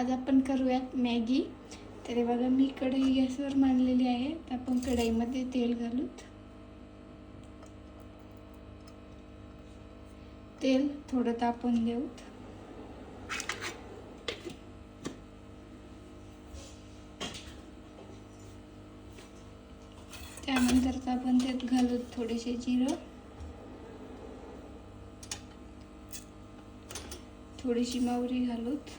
आज आपण करूयात मॅगी. तरी बघा मी कढई गॅसवर मांडलेली आहे. तर आपण कढईमध्ये तेल घालूत. तेल थोडं तापून देऊत त्यानंतर आपण त्यात घालूत थोडेसे जिरं. थोडीशी मावरी घालूत.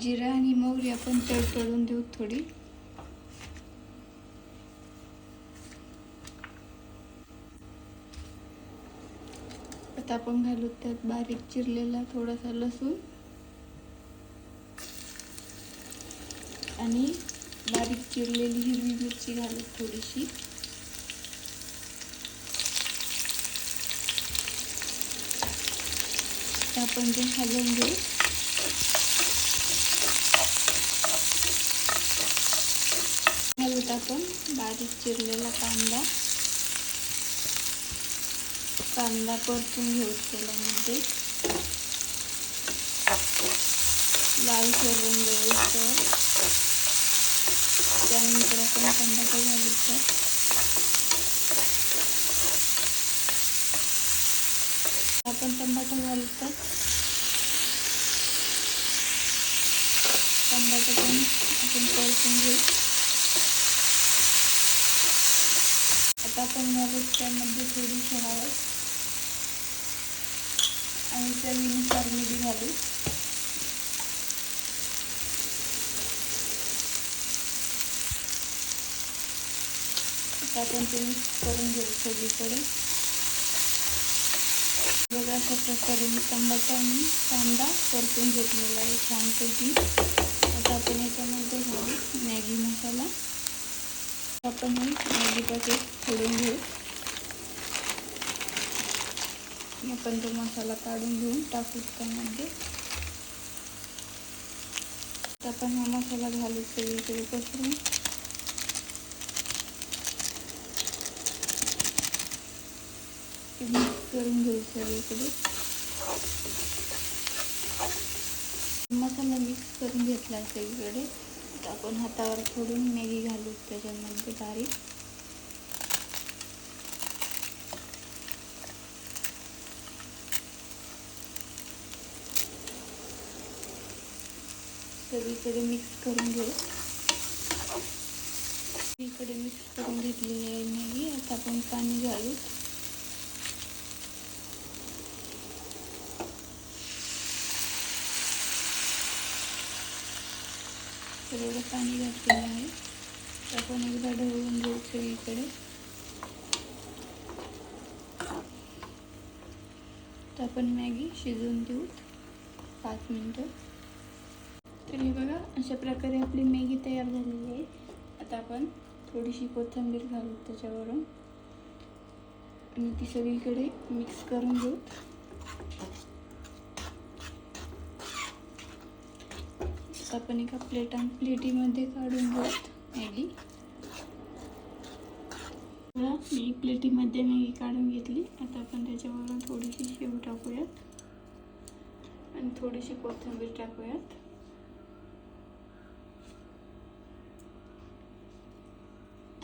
जिरा आणि मोहरी आपण तडतडून देऊ थोडी. आता आपण घालू त्यात बारीक चिरलेला थोडासा लसूण. आणि बारीक चिरलेली हिरवी मिरची घालू थोडीशी. आपण ते हलवून घेऊ. घालूत आपण बारीक चिरलेला कांदा. कांदा परतून घेऊ तेलामध्ये लाल रंग येऊस्तोवर त्यानंतर आपण टमाटर घालू आपण टमाटर घालू टमाटो पण आपण परतून घेऊ. आता आपण घालू त्यामध्ये थोडीशी हळद आणि चवीनुसार मीठ घालू आता आपण ते मिक्स करून घेऊ सगळीकडे. बघा अशा प्रकारे मी टमाटा आणि कांदा परतून घेतलेला आहे. छानपैकी आता आपण याच्यामध्ये घालू मॅगी मसाला. आपण हे मॅगी पॅकेट फोडून घेऊ. आपण तो मसाला काढून घेऊन टाकू त्यामध्ये. आपण हा मसाला घालू सगळीकडे पसरून. मिक्स करून घेऊ सगळीकडे. मसाला मिक्स करून घेतला सगळीकडे. आता आपण हातावर फोडून मॅगी घालू त्याच्यामध्ये बारीक. सगळीकडे मिक्स करून घेऊ. सगळीकडे मिक्स करून घेतलेली आहे मॅगी. आता आपण पाणी घालू. थोडं पाणी घातलेलं आहे. तर आपण एकदा ढवळून घेऊ सगळीकडे. तर आपण मॅगी शिजवून देऊ. पाच मिनटं. तर हे बघा अशा प्रकारे आपली मॅगी तयार झालेली आहे. आता आपण थोडीशी कोथिंबीर घालू त्याच्यावरून. आणि ती सगळीकडे मिक्स करून घेऊ. आपण एका प्लेटा प्लेटीमध्ये काढून घेत मॅगी बघा मी प्लेटीमध्ये मॅगी काढून घेतली. आता आपण त्याच्यावरून थोडीशी शेव टाकूयात आणि थोडीशी कोथिंबीर टाकूयात.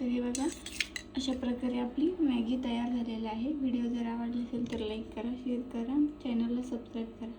तरी बघा अशा प्रकारे आपली मॅगी तयार झालेली आहे. व्हिडिओ जर आवडला असेल तर लाईक करा शेअर करा चॅनलला सबस्क्राईब करा.